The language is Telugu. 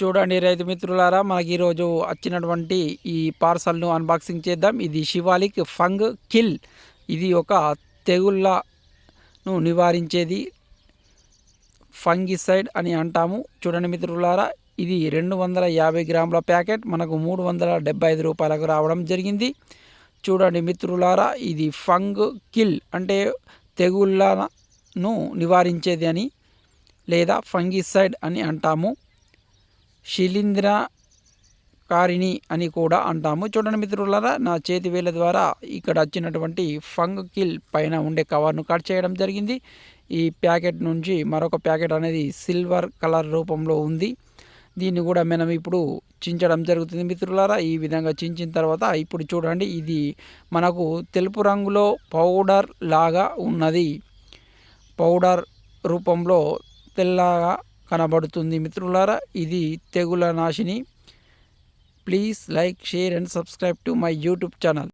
చూడండి రైతు మిత్రులారా మనకి ఈరోజు వచ్చినటువంటి ఈ పార్సల్ను అన్బాక్సింగ్ చేద్దాం. ఇది శివాలిక్ ఫంగ్ కిల్. ఇది ఒక తెగుళ్ళను నివారించేది ఫంగిసైడ్ అని అంటాము. చూడండి మిత్రులారా ఇది రెండు వందల యాభై గ్రాముల ప్యాకెట్. మనకు మూడు వందల డెబ్బై ఐదు రూపాయలకు రావడం జరిగింది. చూడండి మిత్రులారా ఇది ఫంగ్ కిల్ అంటే తెగుళ్ళను నివారించేది అని లేదా ఫంగిసైడ్ అని అంటాము. శిలీంద్ర కారిణి అని కూడా అంటాము. చూడండి మిత్రులారా నా చేతి వేల ద్వారా ఇక్కడ వచ్చినటువంటి ఫంగ్ కిల్ పైన ఉండే కవర్ను కట్ చేయడం జరిగింది. ఈ ప్యాకెట్ నుంచి మరొక ప్యాకెట్ అనేది సిల్వర్ కలర్ రూపంలో ఉంది. దీన్ని కూడా మనం ఇప్పుడు చించడం జరుగుతుంది మిత్రులారా. ఈ విధంగా చించిన తర్వాత ఇప్పుడు చూడండి ఇది మనకు తెలుపు రంగులో పౌడర్ లాగా ఉన్నది. పౌడర్ రూపంలో తెల్లగా కనబడుతుంది. మిత్రులారా ఇది తెగుల నాశిని. Please like share and subscribe to my YouTube channel.